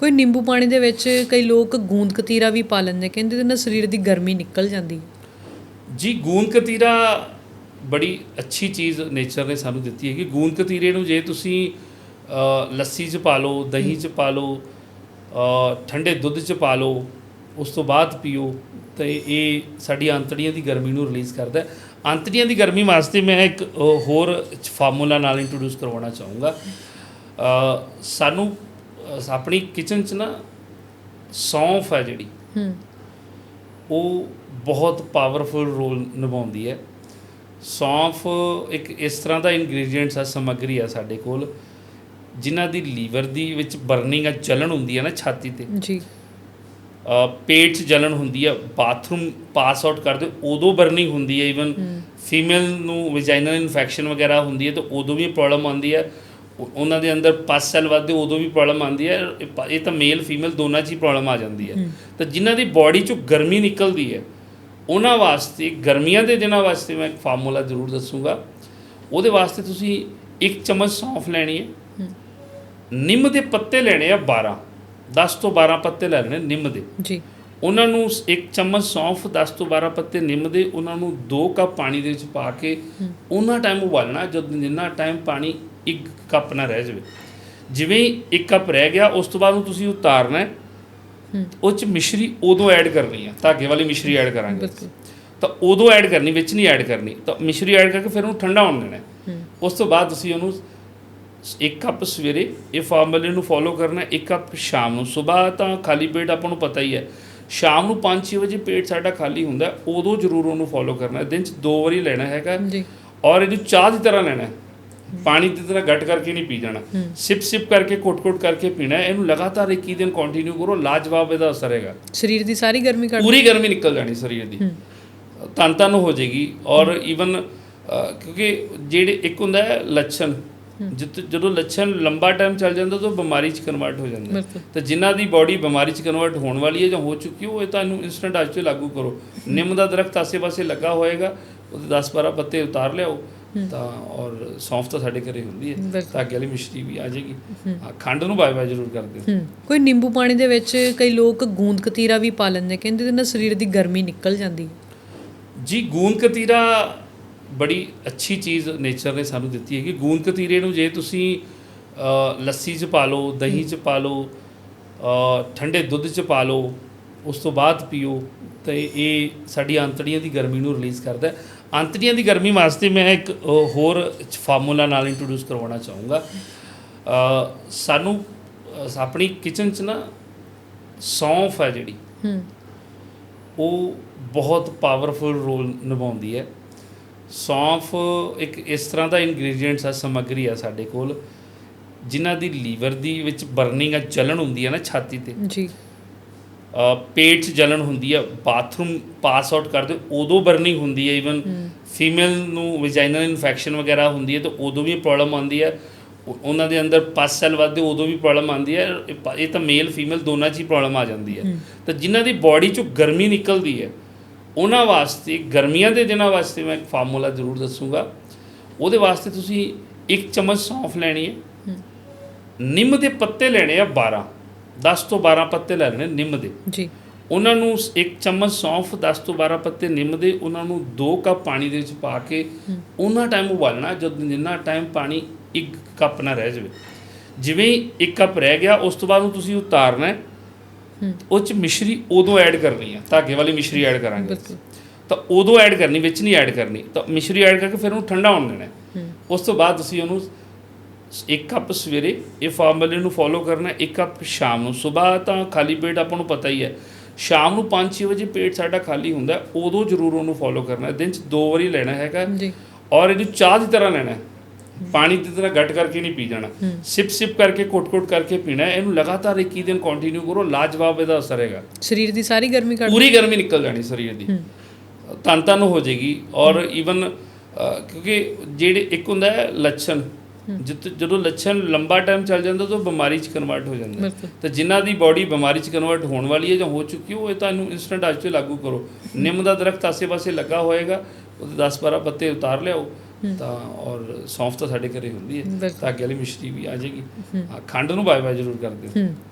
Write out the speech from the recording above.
ਕੋਈ ਨਿੰਬੂ ਪਾਣੀ ਦੇ ਵਿੱਚ ਕਈ ਲੋਕ ਗੂੰਦ ਕਤੀਰਾ ਵੀ ਪਾ ਲੈਂਦੇ ਕਹਿੰਦੇ ਇਹਦੇ ਨਾਲ ਸਰੀਰ ਦੀ ਗਰਮੀ ਨਿਕਲ ਜਾਂਦੀ ਜੀ, ਗੂੰਦ ਕਤੀਰਾ ਬੜੀ ਅੱਛੀ ਚੀਜ਼ ਨੇਚਰ ਨੇ ਸਾਨੂੰ ਦਿੱਤੀ ਹੈ ਕਿ ਗੂੰਦ ਕਤੀਰੇ ਨੂੰ ਜੇ ਤੁਸੀਂ ਲੱਸੀ 'ਚ ਪਾ ਲਓ, ਦਹੀਂ 'ਚ ਪਾ ਲਓ ਠੰਡੇ ਦੁੱਧ 'ਚ ਪਾ ਲਓ, ਉਸ ਤੋਂ ਬਾਅਦ ਪੀਓ, ਤੇ ਇਹ ਸਾਡੀ ਆਂਤੜੀਆਂ ਦੀ ਗਰਮੀ ਨੂੰ ਰਿਲੀਜ਼ ਕਰਦਾ ਹੈ। ਆਂਤੜੀਆਂ ਦੀ ਗਰਮੀ ਵਾਸਤੇ ਮੈਂ ਇੱਕ ਹੋਰ ਫਾਰਮੂਲਾ ਨਾਲ ਇੰਟਰੋਡਿਊਸ ਕਰਵਾਉਣਾ ਚਾਹੂੰਗਾ। ਸਾਨੂੰ ਆਪਣੀ ਕਿਚਨ 'ਚ ਨਾ ਸੌਂਫ ਹੈ ਜਿਹੜੀ ਹੂੰ। ਉਹ ਬਹੁਤ ਪਾਵਰਫੁਲ ਰੋਲ ਨਿਭਾਉਂਦੀ ਹੈ। ਸੌਂਫ ਇੱਕ ਇਸ ਤਰ੍ਹਾਂ ਦਾ ਇਨਗਰੀਡੀਅੰਟਸ ਆ ਸਮੱਗਰੀ ਆ ਸਾਡੇ ਕੋਲ ਜਿਨ੍ਹਾਂ ਦੀ ਲੀਵਰ ਦੀ ਵਿੱਚ ਬਰਨਿੰਗ ਆ ਜਲਣ ਹੁੰਦੀ ਹੈ ਨਾ ਛਾਤੀ ਤੇ। ਜੀ। ਪੇਟ 'ਚ ਜਲਣ ਹੁੰਦੀ ਹੈ ਬਾਥਰੂਮ ਪਾਸ ਆਊਟ ਕਰਦੇ ਉਦੋਂ ਬਰਨਿੰਗ ਹੁੰਦੀ ਹੈ ਇਵਨ ਫੀਮੇਲ ਨੂੰ ਵੈਜਾਈਨਲ ਇਨਫੈਕਸ਼ਨ ਵਗੈਰਾ ਹੁੰਦੀ ਹੈ ਤਾਂ ਉਦੋਂ ਵੀ ਪ੍ਰੋਬਲਮ ਆਉਂਦੀ ਹੈ। ਉਹਨਾਂ ਦੇ ਅੰਦਰ ਪਸ ਸੈੱਲ ਵੱਧਦੇ ਉਦੋਂ ਵੀ ਪ੍ਰੋਬਲਮ ਆਉਂਦੀ ਹੈ। ਇਹ ਤਾਂ ਮੇਲ ਫੀਮੇਲ ਦੋਨਾਂ 'ਚ ਹੀ ਪ੍ਰੋਬਲਮ ਆ ਜਾਂਦੀ ਹੈ। ਤਾਂ ਜਿਨ੍ਹਾਂ ਦੀ ਬਾਡੀ 'ਚੋਂ ਗਰਮੀ ਨਿਕਲਦੀ ਹੈ ਉਹਨਾਂ ਵਾਸਤੇ ਗਰਮੀਆਂ ਦੇ ਦਿਨਾਂ ਵਾਸਤੇ ਮੈਂ ਇੱਕ ਫਾਰਮੂਲਾ ਜ਼ਰੂਰ ਦੱਸੂਗਾ। ਉਹਦੇ ਵਾਸਤੇ ਤੁਸੀਂ ਇੱਕ ਚਮਚ ਸੌਂਫ ਲੈਣੀ ਹੈ। ਨਿੰਮ ਦੇ ਪੱਤੇ ਲੈਣੇ ਆ 12 10 ਤੋਂ 12 ਪੱਤੇ ਲੈਣੇ ਨਿੰਮ ਦੇ। ਜੀ। ਉਹਨਾਂ ਨੂੰ ਇੱਕ ਚਮਚ ਸੌਂਫ 10 ਤੋਂ 12 ਪੱਤੇ ਨਿੰਮ ਦੇ ਉਹਨਾਂ ਨੂੰ 2 ਕੱਪ ਪਾਣੀ ਦੇ ਵਿੱਚ ਪਾ ਕੇ ਉਹਨਾਂ ਟਾਈਮ ਉਬਾਲਣਾ। ਜਦ ਜਿੰਨਾ ਟਾਈਮ ਪਾਣੀ ਇੱਕ ਕੱਪ ਨਾ ਰਹਿ ਜਾਵੇ। ਜਿਵੇਂ ਇੱਕ ਕੱਪ ਰਹਿ ਗਿਆ ਉਸ ਤੋਂ ਬਾਅਦ ਨੂੰ ਤੁਸੀਂ ਉਤਾਰਨਾ ਹੈ। ਉਹ ਚ ਮਿਸ਼ਰੀ ਉਦੋਂ ਐਡ ਕਰਨੀ ਹੈ ਧਾਗੇ ਵਾਲੀ ਮਿਸ਼ਰੀ ਐਡ ਕਰਾਂਗੇ। ਤਾਂ ਉਦੋਂ ਐਡ ਕਰਨੀ ਵਿੱਚ ਨਹੀਂ ਐਡ ਕਰਨੀ। ਤਾਂ ਮਿਸ਼ਰੀ ਐਡ ਕਰਕੇ ਫਿਰ ਉਹਨੂੰ ਠੰਡਾ ਹੋਣ ਦੇਣਾ। ਉਸ ਤੋਂ ਬਾਅਦ ਤੁਸੀਂ ਉਹਨੂੰ ਇੱਕ ਕੱਪ ਸਵੇਰੇ ਇਹ ਫਾਰਮੂਲੇ ਨੂੰ ਫੋਲੋ ਕਰਨਾ ਇੱਕ ਕੱਪ ਸ਼ਾਮ ਨੂੰ। ਸਵੇਰ ਤਾਂ ਖਾਲੀ ਪੇਟ ਆਪਾਂ ਨੂੰ ਪਤਾ ਹੀ ਹੈ। ਸ਼ਾਮ ਨੂੰ 5-6 ਵਜੇ ਪੇਟ ਸਾਡਾ ਖਾਲੀ ਹੁੰਦਾ ਉਦੋਂ ਜ਼ਰੂਰ ਉਹਨੂੰ ਫੋਲੋ ਕਰਨਾ ਦਿਨ 'ਚ ਦੋ ਵਾਰੀ ਲੈਣਾ ਹੈਗਾ। ਜੀ। ਔਰ ਇਹਨੂੰ ਚਾਹ ਦੀ ਤਰ੍ਹਾਂ ਲੈਣਾ ਹੈ। ਪਾਣੀ ਦੀ ਤਰ੍ਹਾਂ ਘਟ ਕਰਕੇ ਨਹੀਂ ਪੀ ਜਾਣਾ। ਸਿਪ ਸਿਪ ਕਰਕੇ ਘੁੱਟ-ਘੁੱਟ ਕਰਕੇ ਪੀਣਾ ਇਹਨੂੰ ਲਗਾਤਾਰ 21 ਦਿਨ ਕੰਟੀਨਿਊ ਕਰੋ ਲਾਜਵਾਬ ਇਹਦਾ ਅਸਰ ਹੈਗਾ। ਸਰੀਰ ਦੀ ਸਾਰੀ ਗਰਮੀ ਕੱਢ ਪੂਰੀ ਗਰਮੀ ਨਿਕਲ ਜਾਣੀ ਸਰੀਰ ਦੀ। ਤਨ ਤਨ ਹੋ ਜਾਏਗੀ ਔਰ ਇਵਨ ਕਿਉਂਕਿ ਜਿਹੜੇ ਇੱਕ ਹੁੰਦਾ ਹੈ ਲੱਛਣ ਜਦੋਂ ਲੱਛਣ ਲੰਬਾ ਟਾਈਮ ਚੱਲ ਜਾਂਦਾ ਤਾਂ ਬਿਮਾਰੀ 'ਚ ਕਨਵਰਟ ਹੋ ਜਾਂਦਾ ਤਾਂ ਜਿਨ੍ਹਾਂ ਦੀ ਬਾਡੀ ਬਿਮਾਰੀ 'ਚ ਕਨਵਰਟ ਹੋਣ ਵਾਲੀ ਹੈ ਜਾਂ ਹੋ ਚੁੱਕੀ ਉਹ ਇਹ ਤੁਹਾਨੂੰ ਇਨਸਟੈਂਟ ਅੱਜ ਤੋਂ ਲਾਗੂ ਕਰੋ। ਨਿੰਮ ਦਾ ਦਰਖਤ ਆਸੇ-ਪਾਸੇ ਲੱਗਾ ਹੋਏਗਾ ਉਹਦੇ 10-12 ਪੱਤੇ ਉਤਾਰ ਲਿਆਓ। ਤਾਂ ਔਰ ਸੌਂਫ ਤਾਂ ਸਾਡੇ ਘਰੇ ਹੁੰਦੀ ਹੈ ਤਾਂ ਅੱਗੇ ਵਾਲੀ ਮਿਸ਼ਰੀ ਵੀ ਆ ਜਾਏਗੀ। ਖੰਡ ਨੂੰ ਬਾਏ ਬਾਏ ਜ਼ਰੂਰ ਕਰ ਦਿਓ ਹੂੰ ਕੋਈ ਨਿੰਬੂ ਪਾਣੀ ਦੇ ਵਿੱਚ ਕਈ ਲੋਕ ਗੂੰਦ ਕਤੀਰਾ ਵੀ ਪਾ ਲੈਂਦੇ ਕਹਿੰਦੇ ਇਹਦੇ ਨਾਲ ਸਰੀਰ ਦੀ ਗਰਮੀ ਨਿਕਲ ਜਾਂਦੀ ਜੀ ਗੂੰਦ ਕਤੀਰਾ ਬੜੀ ਅੱਛੀ ਚੀਜ਼ ਨੇਚਰ ਨੇ ਸਾਨੂੰ ਦਿੱਤੀ ਹੈ ਕਿ ਗੂੰਦ ਕਤੀਰੇ ਨੂੰ ਜੇ ਤੁਸੀਂ ਲੱਸੀ 'ਚ ਪਾ ਲਓ ਦਹੀਂ 'ਚ ਪਾ ਲਓ ਠੰਡੇ ਦੁੱਧ 'ਚ ਪਾ ਲਓ ਉਸ ਤੋਂ ਬਾਅਦ ਪੀਓ ਤੇ ਇਹ ਸਾਡੀ ਆਂਤੜੀਆਂ ਦੀ ਗਰਮੀ ਨੂੰ ਰਿਲੀਜ਼ ਕਰਦਾ ਹੈ। ਆਂਤੜੀਆਂ ਦੀ ਗਰਮੀ ਵਾਸਤੇ ਮੈਂ ਇੱਕ ਹੋਰ ਫਾਰਮੂਲਾ ਨਾਲ ਇੰਟਰੋਡਿਊਸ ਕਰਵਾਉਣਾ ਚਾਹੂੰਗਾ। ਸਾਨੂੰ ਆਪਣੀ ਕਿਚਨ 'ਚ ਨਾ ਸੌਂਫ ਹੈ ਜਿਹੜੀ ਹੂੰ। ਉਹ ਬਹੁਤ ਪਾਵਰਫੁਲ ਰੋਲ ਨਿਭਾਉਂਦੀ ਹੈ। ਸੌਂਫ ਇੱਕ ਇਸ ਤਰ੍ਹਾਂ ਦਾ ਇਨਗਰੀਡੀਅੰਟਸ ਆ ਸਮੱਗਰੀ ਆ ਸਾਡੇ ਕੋਲ ਜਿਨ੍ਹਾਂ ਦੀ ਲੀਵਰ ਦੀ ਵਿੱਚ ਬਰਨਿੰਗ ਆ ਜਲਣ ਹੁੰਦੀ ਹੈ ਨਾ ਛਾਤੀ ਤੇ। ਜੀ। ਪੇਟ 'ਚ ਜਲਣ ਹੁੰਦੀ ਹੈ ਬਾਥਰੂਮ ਪਾਸ ਆਊਟ ਕਰਦੇ ਉਦੋਂ ਬਰਨਿੰਗ ਹੁੰਦੀ ਹੈ। ਇਵਨ ਫੀਮੇਲ ਨੂੰ ਵੈਜਾਈਨਲ ਇਨਫੈਕਸ਼ਨ ਵਗੈਰਾ ਹੁੰਦੀ ਹੈ ਤਾਂ ਉਦੋਂ ਵੀ ਪ੍ਰੋਬਲਮ ਆਉਂਦੀ ਹੈ ਉਹ- ਉਹਨਾਂ ਦੇ ਅੰਦਰ ਪਸ ਸੈੱਲ ਵੱਧਦੇ ਉਦੋਂ ਵੀ ਪ੍ਰੋਬਲਮ ਆਉਂਦੀ ਹੈ ਇਹ ਤਾਂ ਮੇਲ ਫੀਮੇਲ ਦੋਨਾਂ 'ਚ ਹੀ ਪ੍ਰੋਬਲਮ ਆ ਜਾਂਦੀ ਹੈ। ਤਾਂ ਜਿਨ੍ਹਾਂ ਦੀ ਬਾਡੀ 'ਚੋਂ ਗਰਮੀ ਨਿਕਲਦੀ ਹੈ ਉਹਨਾਂ ਵਾਸਤੇ ਗਰਮੀਆਂ ਦੇ ਦਿਨਾਂ ਵਾਸਤੇ ਮੈਂ ਇੱਕ ਫਾਰਮੂਲਾ ਜ਼ਰੂਰ ਦੱਸੂਗਾ। ਉਹਦੇ ਵਾਸਤੇ ਤੁਸੀਂ ਇੱਕ ਚਮਚ ਸੌਂਫ ਲੈਣੀ ਹੈ। ਨਿੰਮ ਦੇ ਪੱਤੇ ਲੈਣੇ ਆ 12 10 ਤੋਂ 12 ਪੱਤੇ ਲੈ ਲੈਣੇ ਨਿੰਮ ਦੇ। ਜੀ। ਉਹਨਾਂ ਨੂੰ ਇੱਕ ਚਮਚ ਸੌਂਫ 10 ਤੋਂ 12 ਪੱਤੇ ਨਿੰਮ ਦੇ ਉਹਨਾਂ ਨੂੰ 2 ਕੱਪ ਪਾਣੀ ਦੇ ਵਿੱਚ ਪਾ ਕੇ ਉਹਨਾਂ ਟਾਈਮ ਉਬਾਲਣਾ ਜਦ ਜਿੰਨਾ ਟਾਈਮ ਪਾਣੀ ਇੱਕ ਕੱਪ ਨਾ ਰਹਿ ਜਾਵੇ। ਜਿਵੇਂ ਇੱਕ ਕੱਪ ਰਹਿ ਗਿਆ ਉਸ ਤੋਂ ਬਾਅਦ ਤੁਸੀਂ ਉਤਾਰਨਾ ਹੈ। ਉਹ ਚ ਮਿਸ਼ਰੀ ਉਦੋਂ ਐਡ ਕਰਨੀ ਹੈ ਧਾਗੇ ਵਾਲੀ ਮਿਸ਼ਰੀ ਐਡ ਕਰਾਂਗੇ। ਤਾਂ ਉਦੋਂ ਐਡ ਕਰਨੀ ਵਿੱਚ ਨਹੀਂ ਐਡ ਕਰਨੀ। ਤਾਂ ਮਿਸ਼ਰੀ ਐਡ ਕਰਕੇ ਫਿਰ ਉਹਨੂੰ ਠੰਡਾ ਹੋਣ ਦੇਣਾ। ਉਸ ਤੋਂ ਬਾਅਦ ਤੁਸੀਂ ਉਹਨੂੰ ਇੱਕ ਕੱਪ ਸਵੇਰੇ ਇਹ ਫਾਰਮੂਲੇ ਨੂੰ ਫੋਲੋ ਕਰਨਾ ਇੱਕ ਕੱਪ ਸ਼ਾਮ ਨੂੰ। ਸਵੇਰ ਤਾਂ ਖਾਲੀ ਪੇਟ ਆਪਾਂ ਨੂੰ ਪਤਾ ਹੀ ਹੈ। ਸ਼ਾਮ ਨੂੰ 5-6 ਵਜੇ ਪੇਟ ਸਾਡਾ ਖਾਲੀ ਹੁੰਦਾ ਉਦੋਂ ਜ਼ਰੂਰ ਉਹਨੂੰ ਫੋਲੋ ਕਰਨਾ ਦਿਨ 'ਚ ਦੋ ਵਾਰੀ ਲੈਣਾ ਹੈਗਾ। ਜੀ ਔਰ ਇਹਨੂੰ ਚਾਹ ਦੀ ਤਰ੍ਹਾਂ ਲੈਣਾ ਪਾਣੀ ਦੀ ਤਰ੍ਹਾਂ ਘਟ ਕਰਕੇ ਨਹੀਂ ਪੀ ਜਾਣਾ। ਸਿਪ ਸਿਪ ਕਰਕੇ ਘੁੱਟ-ਘੁੱਟ ਕਰਕੇ ਪੀਣਾ ਇਹਨੂੰ ਲਗਾਤਾਰ 21 ਦਿਨ ਕੰਟੀਨਿਊ ਕਰੋ ਲਾਜਵਾਬ ਇਹਦਾ ਅਸਰ ਹੈਗਾ। ਸਰੀਰ ਦੀ ਸਾਰੀ ਗਰਮੀ ਕੱਢ ਪੂਰੀ ਗਰਮੀ ਨਿਕਲ ਜਾਣੀ ਸਰੀਰ ਦੀ। ਤਨ ਤਨ ਹੋ ਜਾਏਗੀ। ਔਰ ਇਵਨ ਕਿਉਂਕਿ ਜਿਹੜੇ ਇੱਕ ਹੁੰਦਾ ਹੈ ਲੱਛਣ। ਜਿੱਤ ਜਦੋਂ ਲੱਛਣ ਲੰਬਾ ਟਾਈਮ ਚੱਲ ਜਾਂਦਾ ਤਾਂ ਬਿਮਾਰੀ 'ਚ ਕਨਵਰਟ ਹੋ ਜਾਂਦਾ ਤਾਂ ਜਿਨ੍ਹਾਂ ਦੀ ਬਾਡੀ ਬਿਮਾਰੀ 'ਚ ਕਨਵਰਟ ਹੋਣ ਵਾਲੀ ਹੈ ਜਾਂ ਹੋ ਚੁੱਕੀ ਹੈ, ਉਹ ਇਹ ਤੁਹਾਨੂੰ ਇਨਸਟੈਂਟ ਅੱਜ ਤੋਂ ਲਾਗੂ ਕਰੋ। ਨਿੰਮ ਦਾ ਦਰਖਤ ਆਸੇ-ਪਾਸੇ ਲੱਗਾ ਹੋਏਗਾ ਉਹਦੇ 10-12 ਪੱਤੇ ਉਤਾਰ ਲਿਆਓ ਤਾਂ ਔਰ ਸੌਂਫ ਤਾਂ ਸਾਡੇ ਘਰੇ ਹੁੰਦੀ ਹੈ ਤਾਂ ਅੱਗੇ ਵਾਲੀ ਮਿਸ਼ਰੀ ਵੀ ਆ ਜਾਏਗੀ। ਖੰਡ ਨੂੰ ਬਾਏ ਬਾਏ ਜ਼ਰੂਰ ਕਰ ਦਿਓ ਹੂੰ।